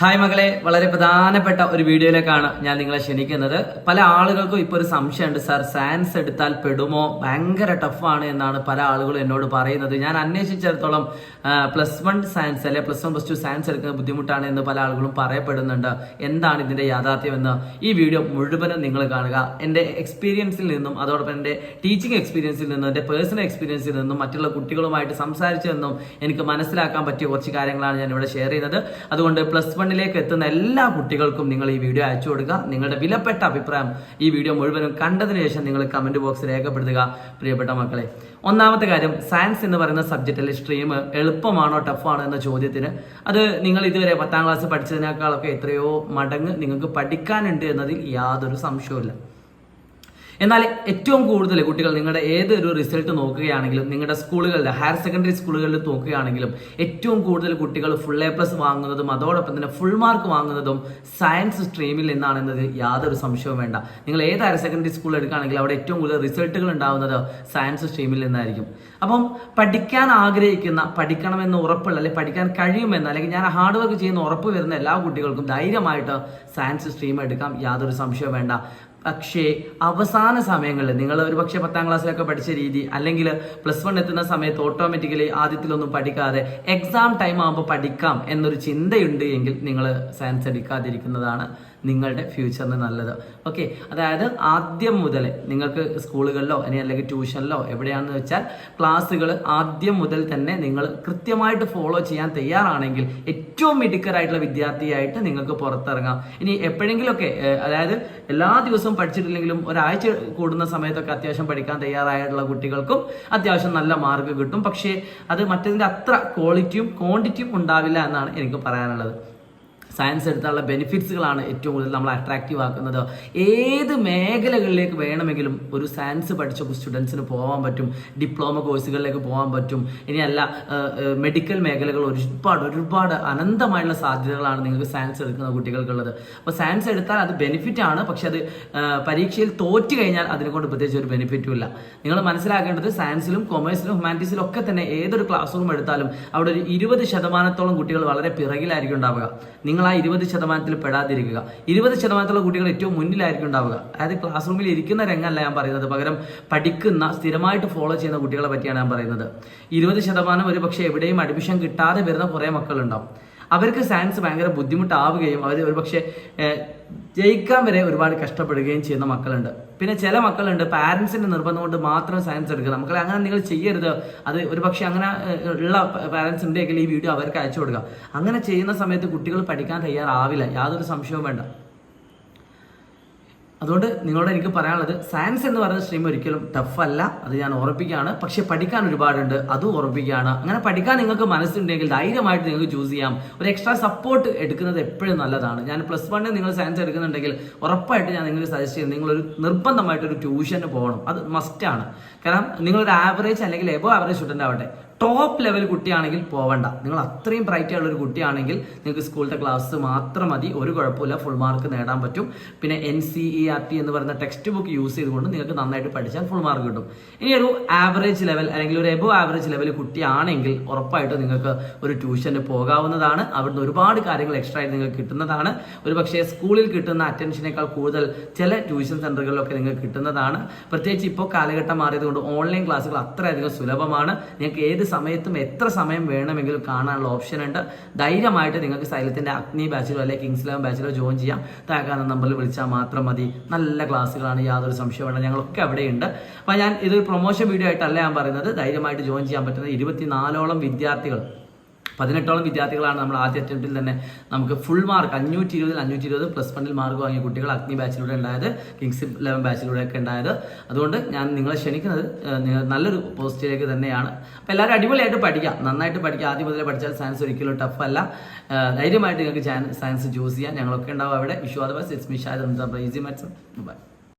Hi മകളെ വളരെ പ്രധാനപ്പെട്ട ഒരു വീഡിയോയിലേക്കാണ് ഞാൻ നിങ്ങളെ ക്ഷണിക്കുന്നത്. പല ആളുകൾക്കും ഇപ്പോൾ ഒരു സംശയമുണ്ട് സാർ സയൻസ് എടുത്താൽ പെടുമോ? ഭയങ്കര ടഫാണ് എന്നാണ് പല ആളുകളും എന്നോട് പറയുന്നത്. ഞാൻ അന്വേഷിച്ചിടത്തോളം പ്ലസ് വൺ സയൻസ് അല്ലെ plus one plus two science എടുക്കുന്നത് ബുദ്ധിമുട്ടാണ് എന്ന് പല ആളുകളും പറയപ്പെടുന്നുണ്ട്. എന്താണ് ഇതിന്റെ യാഥാർത്ഥ്യം എന്ന് ഈ വീഡിയോ മുഴുവനും നിങ്ങൾ കാണുക. എന്റെ എക്സ്പീരിയൻസിൽ നിന്നും അതോടൊപ്പം എന്റെ ടീച്ചിങ് എക്സ്പീരിയൻസിൽ നിന്നും എന്റെ പേഴ്സണൽ എക്സ്പീരിയൻസിൽ നിന്നും മറ്റുള്ള കുട്ടികളുമായിട്ട് സംസാരിച്ചതെന്നും എനിക്ക് മനസ്സിലാക്കാൻ പറ്റിയ കുറച്ച് കാര്യങ്ങളാണ് ഞാൻ ഇവിടെ ഷെയർ ചെയ്യുന്നത്. അതുകൊണ്ട് പ്ലസ് വണ്ണിലേക്ക് എത്തുന്ന എല്ലാ കുട്ടികൾക്കും നിങ്ങൾ ഈ വീഡിയോ അയച്ചു കൊടുക്കുക. നിങ്ങളുടെ വിലപ്പെട്ട അഭിപ്രായം ഈ വീഡിയോ മുഴുവനും കണ്ടതിന് ശേഷം നിങ്ങൾ കമന്റ് ബോക്സ് രേഖപ്പെടുത്തുക. പ്രിയപ്പെട്ട മക്കളെ ഒന്നാമത്തെ കാര്യം സയൻസ് എന്ന് പറയുന്ന സബ്ജക്റ്റിലെ സ്ട്രീം എളുപ്പമാണോ ടഫാണോ എന്ന ചോദ്യത്തിന് അത് നിങ്ങൾ ഇതുവരെ പത്താം ക്ലാസ് പഠിച്ചതിനേക്കാളൊക്കെ എത്രയോ മടങ്ങ് നിങ്ങൾക്ക് പഠിക്കാനുണ്ട് എന്നതിൽ യാതൊരു സംശയവുമില്ല. എന്നാൽ ഏറ്റവും കൂടുതൽ കുട്ടികൾ നിങ്ങളുടെ ഏതൊരു റിസൾട്ട് നോക്കുകയാണെങ്കിലും നിങ്ങളുടെ സ്കൂളുകളിലെ ഹയർ സെക്കൻഡറി സ്കൂളുകളിൽ നോക്കുകയാണെങ്കിലും ഏറ്റവും കൂടുതൽ കുട്ടികൾ ഫുൾ എ പ്ലസ് വാങ്ങുന്നതും അതോടൊപ്പം തന്നെ ഫുൾ മാർക്ക് വാങ്ങുന്നതും സയൻസ് സ്ട്രീമിൽ നിന്നാണെന്നത് യാതൊരു സംശയവും വേണ്ട. നിങ്ങൾ ഏത് ഹയർ സെക്കൻഡറി സ്കൂൾ എടുക്കുകയാണെങ്കിലും അവിടെ ഏറ്റവും കൂടുതൽ റിസൾട്ടുകൾ ഉണ്ടാവുന്നത് സയൻസ് സ്ട്രീമിൽ നിന്നായിരിക്കും. അപ്പം പഠിക്കാൻ ആഗ്രഹിക്കുന്ന പഠിക്കണമെന്ന് ഉറപ്പുള്ള അല്ലെങ്കിൽ പഠിക്കാൻ കഴിയുമെന്ന് അല്ലെങ്കിൽ ഞാൻ ഹാർഡ് വർക്ക് ചെയ്യുന്ന ഉറപ്പ് വരുന്ന എല്ലാ കുട്ടികൾക്കും ധൈര്യമായിട്ട് സയൻസ് സ്ട്രീം എടുക്കാം. യാതൊരു സംശയവും വേണ്ട. പക്ഷേ അവസാന സമയങ്ങളിൽ നിങ്ങൾ ഒരു പക്ഷേ പത്താം ക്ലാസ്സിലൊക്കെ പഠിച്ച രീതി അല്ലെങ്കിൽ പ്ലസ് വൺ എത്തുന്ന സമയത്ത് ഓട്ടോമാറ്റിക്കലി ആദ്യത്തിലൊന്നും പഠിക്കാതെ എക്സാം ടൈം ആകുമ്പോൾ പഠിക്കാം എന്നൊരു ചിന്തയുണ്ട് എങ്കിൽ നിങ്ങൾ സയൻസ് എടുക്കാതിരിക്കുന്നതാണ്. നിങ്ങളുടെ ഫ്യൂച്ചറിന് നല്ലത്. ഓക്കെ അതായത് ആദ്യം മുതൽ നിങ്ങൾക്ക് സ്കൂളുകളിലോ ഇനി അല്ലെങ്കിൽ ട്യൂഷനിലോ എവിടെയാണെന്ന് വെച്ചാൽ ക്ലാസ്സുകൾ ആദ്യം മുതൽ തന്നെ നിങ്ങൾ കൃത്യമായിട്ട് ഫോളോ ചെയ്യാൻ തയ്യാറാണെങ്കിൽ ഏറ്റവും മിടുക്കരായിട്ടുള്ള വിദ്യാർത്ഥിയായിട്ട് നിങ്ങൾക്ക് പുറത്തിറങ്ങാം. ഇനി എപ്പോഴെങ്കിലുമൊക്കെ അതായത് എല്ലാ ദിവസവും പഠിച്ചിട്ടില്ലെങ്കിലും ഒരാഴ്ച കൂടുന്ന സമയത്തൊക്കെ അത്യാവശ്യം പഠിക്കാൻ തയ്യാറായിട്ടുള്ള കുട്ടികൾക്കും അത്യാവശ്യം നല്ല മാർക്ക് കിട്ടും. പക്ഷേ അത് മറ്റതിന്റെ അത്ര ക്വാളിറ്റിയും ക്വാണ്ടിറ്റിയും ഉണ്ടാവില്ല എന്നാണ് എനിക്ക് പറയാനുള്ളത്. സയൻസ് എടുത്താലുള്ള ബെനിഫിറ്റ്സുകളാണ് ഏറ്റവും കൂടുതൽ നമ്മൾ അട്രാക്റ്റീവ് ആക്കുന്നത്. ഏത് മേഖലകളിലേക്ക് വേണമെങ്കിലും ഒരു സയൻസ് പഠിച്ച സ്റ്റുഡൻസിന് പോകാൻ പറ്റും. ഡിപ്ലോമ കോഴ്സുകളിലേക്ക് പോകാൻ പറ്റും. ഇനിയല്ല മെഡിക്കൽ മേഖലകൾ ഒരുപാട് ഒരുപാട് അനന്തമായുള്ള സാധ്യതകളാണ് നിങ്ങൾക്ക് സയൻസ് എടുക്കുന്ന കുട്ടികൾക്കുള്ളത്. അപ്പോൾ സയൻസ് എടുത്താൽ അത് ബെനിഫിറ്റ് ആണ്. പക്ഷെ അത് പരീക്ഷയിൽ തോറ്റു കഴിഞ്ഞാൽ അതിനെക്കൊണ്ട് പ്രത്യേകിച്ച് ഒരു ബെനിഫിറ്റും ഇല്ല. നിങ്ങൾ മനസ്സിലാക്കേണ്ടത് സയൻസിലും കൊമേഴ്സിലും ഹ്യൂമാനിറ്റീസിലും ഒക്കെ തന്നെ ഏതൊരു ക്ലാസ് റൂം എടുത്താലും അവിടെ ഒരു ഇരുപത് ശതമാനത്തോളം കുട്ടികൾ വളരെ പിറകിലായിരിക്കും ഉണ്ടാവുക. നിങ്ങൾ ആ ഇരുപത് ശതമാനത്തിൽ പെടാതിരിക്കുക. ഇരുപത് ശതമാനത്തിലുള്ള കുട്ടികൾ ഏറ്റവും മുന്നിലായിരിക്കും ഉണ്ടാവുക. അതായത് ക്ലാസ് റൂമിൽ ഇരിക്കുന്ന രംഗമല്ല ഞാൻ പറയുന്നത്. പകരം പഠിക്കുന്ന സ്ഥിരമായിട്ട് ഫോളോ ചെയ്യുന്ന കുട്ടികളെ പറ്റിയാണ് ഞാൻ പറയുന്നത്. ഇരുപത് ശതമാനം ഒരു പക്ഷേ എവിടെയും അഡ്മിഷൻ കിട്ടാതെ വരുന്ന കുറേ മക്കളുണ്ടാവും. അവർക്ക് സയൻസ് ഭയങ്കര ബുദ്ധിമുട്ടാവുകയും അവർ ഒരുപക്ഷെ ജയിക്കാൻ വരെ ഒരുപാട് കഷ്ടപ്പെടുകയും ചെയ്യുന്ന മക്കളുണ്ട്. പിന്നെ ചില മക്കളുണ്ട് പാരൻസിന്റെ നിർബന്ധം കൊണ്ട് മാത്രം സയൻസ് എടുക്കുക. മക്കളെ അങ്ങനെ നിങ്ങൾ ചെയ്യരുത്. അത് ഒരുപക്ഷെ അങ്ങനെ ഉള്ള പാരൻസ് ഉണ്ടെങ്കിൽ ഈ വീഡിയോ അവർക്ക് അയച്ചു കൊടുക്കുക അങ്ങനെ ചെയ്യുന്ന സമയത്ത് കുട്ടികൾ പഠിക്കാൻ തയ്യാറാവില്ല. യാതൊരു സംശയവും വേണ്ട. അതുകൊണ്ട് നിങ്ങളോട് എനിക്ക് പറയാനുള്ളത് സയൻസ് എന്ന് പറയുന്ന സ്ട്രീം ഒരിക്കലും ടഫല്ല അത് ഞാൻ ഉറപ്പിക്കുകയാണ്. പക്ഷെ പഠിക്കാൻ ഒരുപാടുണ്ട്. അതും ഉറപ്പിക്കുകയാണ്. അങ്ങനെ പഠിക്കാൻ നിങ്ങൾക്ക് മനസ്സുണ്ടെങ്കിൽ ധൈര്യമായിട്ട് നിങ്ങൾക്ക് ചൂസ് ചെയ്യാം. ഒരു എക്സ്ട്രാ സപ്പോർട്ട് എടുക്കുന്നത് എപ്പോഴും നല്ലതാണ്. ഞാൻ പ്ലസ് വണ്ണിൽ നിങ്ങൾ സയൻസ് എടുക്കുന്നുണ്ടെങ്കിൽ ഉറപ്പായിട്ട് ഞാൻ നിങ്ങൾക്ക് സജസ്റ്റ് ചെയ്യുന്നത് നിങ്ങളൊരു നിർബന്ധമായിട്ടൊരു ട്യൂഷന് പോകണം. അത് മസ്റ്റാണ് കാരണം നിങ്ങളൊരു ആവറേജ് അല്ലെങ്കിൽ എബോ ആവറേജ് സ്റ്റുഡന്റ് ആവട്ടെ. ടോപ്പ് ലെവൽ കുട്ടിയാണെങ്കിൽ പോവണ്ട. നിങ്ങൾ അത്രയും ബ്രൈറ്റ് ആയുള്ള ഒരു കുട്ടിയാണെങ്കിൽ നിങ്ങൾക്ക് സ്കൂളിലെ ക്ലാസ് മാത്രം മതി. ഒരു കുഴപ്പമില്ല. ഫുൾ മാർക്ക് നേടാൻ പറ്റും. പിന്നെ N C E R T എന്ന് പറയുന്ന ടെക്സ്റ്റ് ബുക്ക് യൂസ് ചെയ്തുകൊണ്ട് നിങ്ങൾക്ക് നന്നായിട്ട് പഠിച്ചാൽ ഫുൾ മാർക്ക് കിട്ടും. ഇനി ഒരു ആവറേജ് ലെവൽ അല്ലെങ്കിൽ ഒരു എബോ ആവറേജ് ലെവൽ കുട്ടിയാണെങ്കിൽ ഉറപ്പായിട്ട് നിങ്ങൾക്ക് ഒരു ട്യൂഷന് പോകാവുന്നതാണ്. അവിടുന്ന് ഒരുപാട് കാര്യങ്ങൾ എക്സ്ട്രാ ആയിട്ട് നിങ്ങൾക്ക് കിട്ടുന്നതാണ്. ഒരു പക്ഷേ സ്കൂളിൽ കിട്ടുന്ന അറ്റൻഷനേക്കാൾ കൂടുതൽ ചില ട്യൂഷൻ സെന്ററുകളിലൊക്കെ നിങ്ങൾക്ക് കിട്ടുന്നതാണ്. പ്രത്യേകിച്ച് ഇപ്പോൾ കാലഘട്ടം മാറിയതുകൊണ്ട് ഓൺലൈൻ ക്ലാസ്സുകൾ അത്രയധികം സുലഭമാണ്. നിങ്ങൾക്ക് ഏത് സമയത്തും എത്ര സമയം വേണമെങ്കിലും കാണാനുള്ള ഓപ്ഷൻ ഉണ്ട്. ധൈര്യമായിട്ട് നിങ്ങൾക്ക് സൈലത്തിന്റെ അഗ്നി ബാച്ചിലോ അല്ലെങ്കിൽ കിങ്സ് ലെവൻ ബാച്ചിലോ ജോയിൻ ചെയ്യാം. താഴെ നമ്പറിൽ വിളിച്ചാൽ മാത്രം മതി. നല്ല ക്ലാസ്സുകളാണ് യാതൊരു സംശയം വേണ്ട ഞങ്ങളൊക്കെ അവിടെയുണ്ട്. അപ്പോൾ ഞാൻ ഇതൊരു പ്രൊമോഷൻ വീഡിയോ ആയിട്ടല്ല ഞാൻ പറയുന്നത്. ധൈര്യമായിട്ട് ജോയിൻ ചെയ്യാൻ പറ്റുന്ന ഇരുപത്തിനാലോളം വിദ്യാർത്ഥികൾ. പതിനെട്ടോളം വിദ്യാർത്ഥികളാണ് നമ്മൾ ആദ്യ അറ്റംപ്റ്റിൽ തന്നെ നമുക്ക് ഫുൾ മാർക്ക് അഞ്ഞൂറ്റി ഇരുപതിൽ അഞ്ഞൂറ്റി ഇരുപത് പ്ലസ് വണ്ണിൽ മാർക്ക് വാങ്ങിയ കുട്ടികൾ അഗ്നി ബാച്ചിലൂടെ ഉണ്ടായത് കിങ്സ് ലെവൻ ബാച്ചിലൂടെ ഒക്കെ ഉണ്ടായത്. അതുകൊണ്ട് ഞാൻ നിങ്ങളെ ക്ഷണിക്കുന്നത് നല്ലൊരു പോസ്റ്റിലേക്ക് തന്നെയാണ്. അപ്പോൾ എല്ലാവരും അടിപൊളിയായിട്ട് പഠിക്കാം. നന്നായിട്ട് പഠിക്കുക. ആദ്യം മുതലേ പഠിച്ചാൽ സയൻസ് ഒരിക്കലും ടഫ് അല്ല. ധൈര്യമായിട്ട് നിങ്ങൾക്ക് സയൻസ് ചൂസ് ചെയ്യാം. ഞങ്ങളൊക്കെ ഉണ്ടാവും അവിടെ. Vishu otherwise it's Mishad easy maths bye